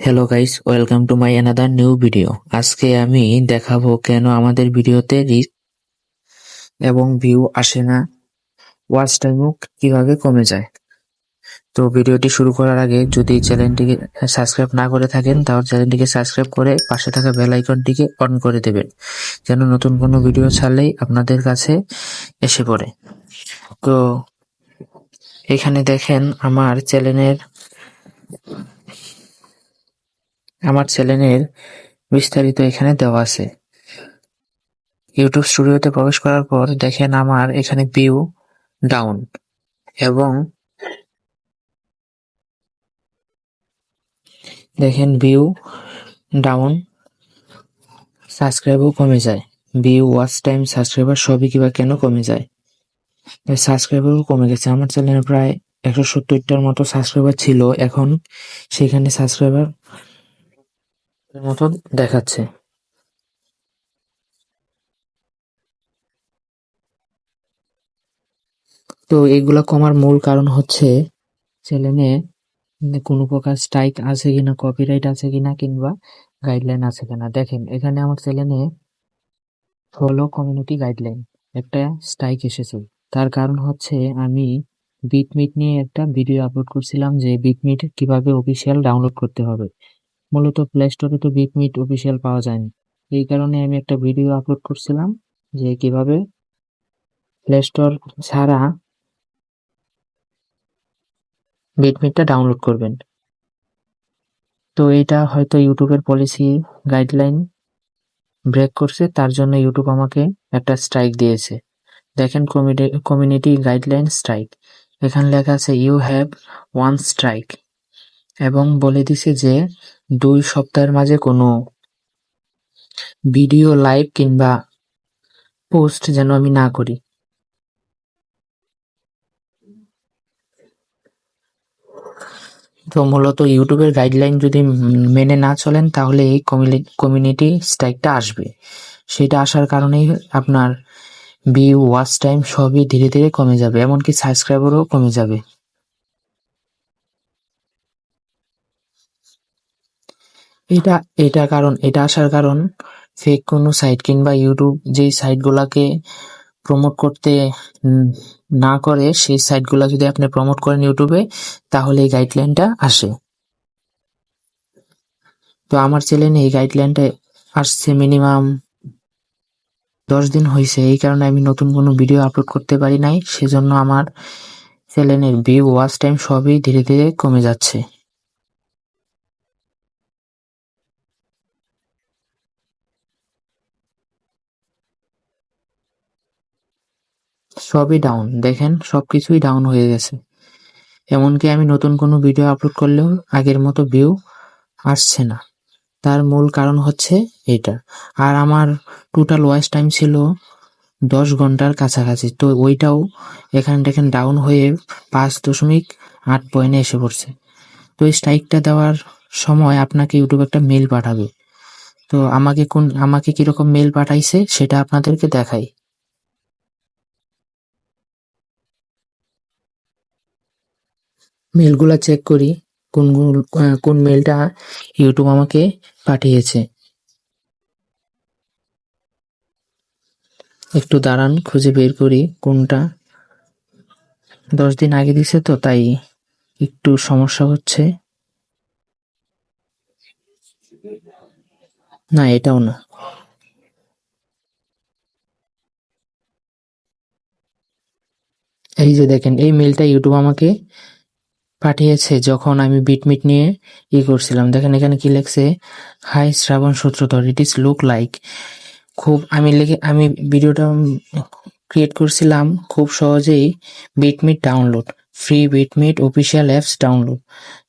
Hello guys welcome to my another new video আজকে আমি দেখাবো কেন আমাদের ভিডিওতে রিচ এবং ভিউ আসে না ওয়াচ টাইমও কীভাবে কমে যায়। তো ভিডিওটি শুরু করার আগে যদি চ্যানেলটিকে সাবস্ক্রাইব না করে থাকেন, তাহলে চ্যানেলটিকে সাবস্ক্রাইব করে পাশে থাকা বেল আইকনটিকে অন করে দেবেন, যেন নতুন কোনো ভিডিও ছাড়লেই আপনাদের কাছে এসে পড়ে। তো এখানে দেখেন আমার চ্যানেলের আমার চ্যানেলের বিস্তারিত এখানে দেওয়া আছে। ইউটিউব স্টুডিওতে প্রবেশ করার পর দেখেন আমার এখানে ভিউ ডাউন এবং দেখেন ভিউ ডাউন সাবস্ক্রাইবও কমে যায়। ভিউ, ওয়াচ টাইম, সাবস্ক্রাইবার সবই কিবা কেন কমে যায়? সাবস্ক্রাইবারও কমে গেছে। আমার চ্যানেলে প্রায় একশো সত্তরটার মতো সাবস্ক্রাইবার ছিল। এখন সেখানে সাবস্ক্রাইবার মতো দেখাচ্ছে। তো এগুলা কমার মূল কারণ হচ্ছে চ্যানেলে কোনো প্রকার স্ট্রাইক আছে কিনা কপিরাইট আছে কিনা, কিংবা গাইডলাইন আছে কিনা। দেখেন, এখানে আমার চ্যানেলে ফলো কমিউনিটি গাইডলাইন একটা স্ট্রাইক এসেছে। তার কারণ হচ্ছে আমি বিটমিট নিয়ে একটা ভিডিও আপলোড করছিলাম যে বিটমিট কীভাবে অফিসিয়াল ডাউনলোড করতে হবে। মূলত প্লে স্টোরে তো বিটমিট অফিসিয়াল পাওয়া যায়নি। এই কারণে আমি একটা ভিডিও আপলোড করছিলাম যে কীভাবে প্লে স্টোর ছাড়া বিটমিটটা ডাউনলোড করবেন। তো এটা হয়তো ইউটিউবের পলিসি গাইডলাইন ব্রেক করছে, তার জন্য ইউটিউব আমাকে একটা স্ট্রাইক দিয়েছে। দেখেন কমিউনিটি গাইডলাইন স্ট্রাইক এখানে লেখা আছে ইউ হ্যাভ ওয়ান স্ট্রাইক এবং বলে দিছে যে দুই সপ্তাহের মাঝে কোনো ভিডিও লাইভ কিংবা পোস্ট যেন আমি না করি। তো মূলত ইউটিউবের গাইডলাইন যদি মেনে না চলেন, তাহলে এই কমিউনিটি স্ট্রাইকটা আসবে। সেটা আসার কারণেই আপনার ভিউ ওয়াচ টাইম সবই ধীরে ধীরে কমে যাবে, এমনকি সাবস্ক্রাইবারও কমে যাবে। এটা এটা কারণ, এটা আসার কারণ ফেক কোনো সাইট কিংবা ইউটিউব যেই সাইটগুলাকে প্রমোট করতে না করে, সেই সাইটগুলো যদি আপনি প্রমোট করেন ইউটিউবে তাহলে এই গাইডলাইনটা আসে। তো আমার চ্যানেলে এই গাইডলাইনটা আসছে মিনিমাম দশ দিন হয়েছে এই কারণে আমি নতুন কোনো ভিডিও আপলোড করতে পারি নাই। সেজন্য আমার চ্যানেলের ভিউ ওয়াচ টাইম সবই ধীরে ধীরে কমে যাচ্ছে। সবই ডাউন দেখেন সব কিছুই ডাউন হয়ে গেছে। এমনকি আমি নতুন কোনো ভিডিও আপলোড করলেও আগের মতো ভিউ আসছে না। তার মূল কারণ হচ্ছে এটা। আর আমার টোটাল ওয়াচ টাইম ছিল দশ ঘণ্টার কাছাকাছি। তো ওইটাও এখান দেখেন ডাউন হয়ে পাঁচ দশমিক আট পয়েন্টে এসে পড়ছে। তো এই স্ট্রাইকটা দেওয়ার সময় আপনাকে ইউটিউব একটা মেল পাঠাবে। তো আমাকে কোন, আমাকে কীরকম মেল পাঠাইছে সেটা আপনাদেরকে দেখাই। মেলগুলা চেক করি, কোন কোন মেলটা ইউটিউব আমাকে পাঠিয়েছে। একটু দাঁড়ান, খুঁজে বের করি কোনটা। দশ দিন আগে দিছে তো, তাই একটু সমস্যা হচ্ছে। না, এটাও না। এই যে দেখেন, এই মেলটা ইউটিউব আমাকে পাঠিয়েছে যখন আমি বিটমিট নিয়ে ই করছিলাম। দেখেন এখানে কি লেখছে? Hi Shraban Sutradhar it is look like খুব আমি লিখে, আমি ভিডিওটা ক্রিয়েট করছিলাম খুব সহজেই বিটমিট download free বিটমিট official apps download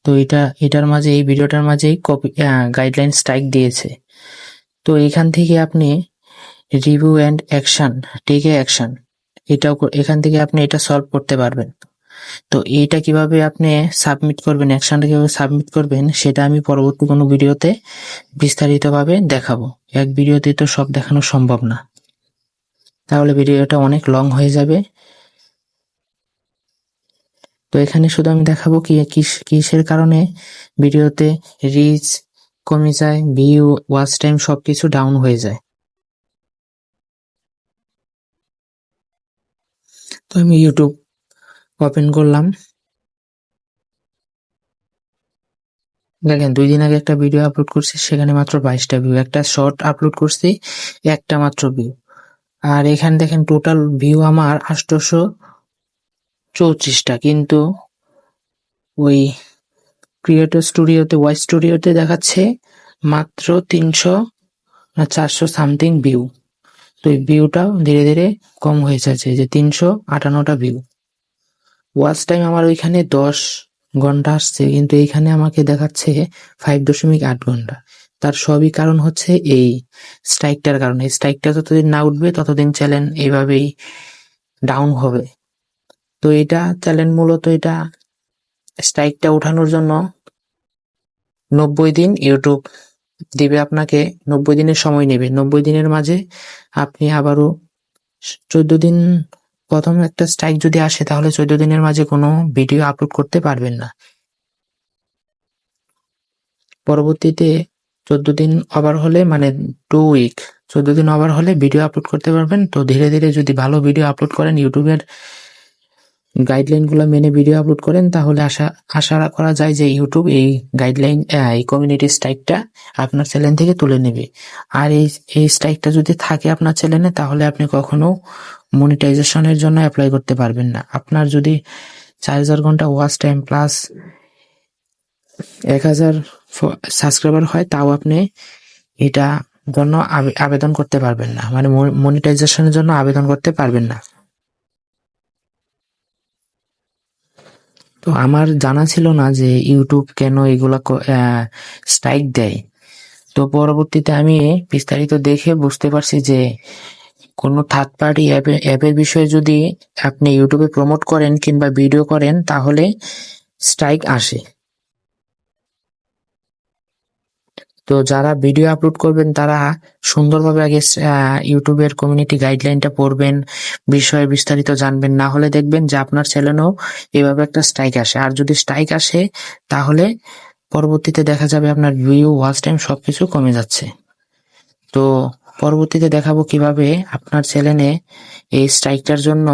তো এটা, এটার মাঝে, এই ভিডিওটার মাঝেই কপি গাইডলাইন স্ট্রাইক দিয়েছে। তো এখান থেকে আপনি review and action take action এটাও এখান থেকে আপনি এটা সলভ করতে পারবেন। তো এইটা কীভাবে আপনি সাবমিট করবেন অ্যাকশনটা কীভাবে সাবমিট করবেন, সেটা আমি পরবর্তী কোনো ভিডিওতে বিস্তারিতভাবে দেখাবো। এক ভিডিওতে তো সব দেখানো সম্ভব না। তাহলে ভিডিওটা অনেক লং হয়ে যাবে। তো এখানে শুধু আমি দেখাবো কি কিস- কিসের কারণে ভিডিওতে রিচ কমে যায় ভিউ ওয়াচ টাইম সবকিছু ডাউন হয়ে যায়। তো আমি ইউটিউব ওপেন করলাম। দেখেন, দুই দিন আগে একটা ভিডিও আপলোড করছি, সেখানে মাত্র বাইশটা ভিউ একটা শর্ট আপলোড করছি, একটা মাত্র ভিউ আর এখানে দেখেন টোটাল ভিউ আমার আটশোশো চৌত্রিশটা। কিন্তু ওই ক্রিয়েটর স্টুডিওতে ওয়াই স্টুডিওতে দেখাচ্ছে মাত্র তিনশো না চারশো সামথিং ভিউ তো এই ভিউটাও ধীরে ধীরে কম হয়ে যাচ্ছে, যে তিনশো আটান্নটা ভিউ ওয়াচ টাইম আমার ওইখানে দশ ঘণ্টা আসছে, কিন্তু এইখানে আমাকে দেখাচ্ছে ফাইভ দশমিক আট ঘণ্টা। তার সবই কারণ হচ্ছে এই স্ট্রাইকটার কারণে। স্ট্রাইকটা যতদিন না উঠবে, ততদিন চ্যানেল এইভাবেই ডাউন হবে। তো এটা চ্যানেল মূলত এটা স্ট্রাইকটা ওঠানোর জন্য নব্বই দিন ইউটিউব দিবে আপনাকে, নব্বই দিনের সময় নেবে। নব্বই দিনের মাঝে আপনি আবারও চোদ্দ দিন প্রথম একটা স্ট্রাইক যদি আসে, তাহলে চোদ্দ দিনের মাঝে কোনো ভিডিও আপলোড করতে পারবেন না। পরবর্তীতে চোদ্দ দিন ওভার হলে মানে টু উইক চোদ্দ দিন ওভার হলে ভিডিও আপলোড করতে পারবেন। তো ধীরে ধীরে যদি ভালো ভিডিও আপলোড করেন ইউটিউবের গাইডলাইনগুলো মেনে ভিডিও আপলোড করেন, তাহলে আশা আশা করা যায় যে ইউটিউব এই গাইডলাইন এই কমিউনিটি স্ট্রাইকটা আপনার চ্যানেল থেকে তুলে নেবে। আর এই এই স্ট্রাইকটা যদি থাকে আপনার চ্যানেলে তাহলে আপনি কখনো মনিটাইজেশনের জন্য অ্যাপ্লাই করতে পারবেন না। আপনার যদি চার হাজার ঘণ্টা ওয়াচ টাইম প্লাস এক হাজার সাবস্ক্রাইবার হয়, তাও আপনি এটা জন্য আবে- আবেদন করতে পারবেন না। মানে মনিটাইজেশনের জন্য আবেদন করতে পারবেন না। তো আমার জানা ছিল না যে ইউটিউব কেন এগুলা স্ট্রাইক দেয়। তো পরবর্তীতে আমি বিস্তারিত দেখে বুঝতে পারছি যে কোনো থার্ড পার্টি অ্যাপের বিষয়ে যদি আপনি ইউটিউবে প্রমোট করেন কিংবা ভিডিও করেন, তাহলে স্ট্রাইক আসে। তো যারা ভিডিও আপলোড করবেন, তারা সুন্দরভাবে আগে ইউটিউবের কমিউনিটি গাইডলাইনটা পড়বেন, বিষয়ে বিস্তারিত জানবেন। না হলে দেখবেন যে আপনার চ্যানেলেও এভাবে একটা স্ট্রাইক আসে। আর যদি স্ট্রাইক আসে, তাহলে পরবর্তীতে দেখা যাবে আপনার ভিউ ওয়াচ টাইম সবকিছু কমে যাচ্ছে। তো পরবর্তীতে দেখাবো কীভাবে আপনার চ্যানেলে এই স্ট্রাইকটার জন্য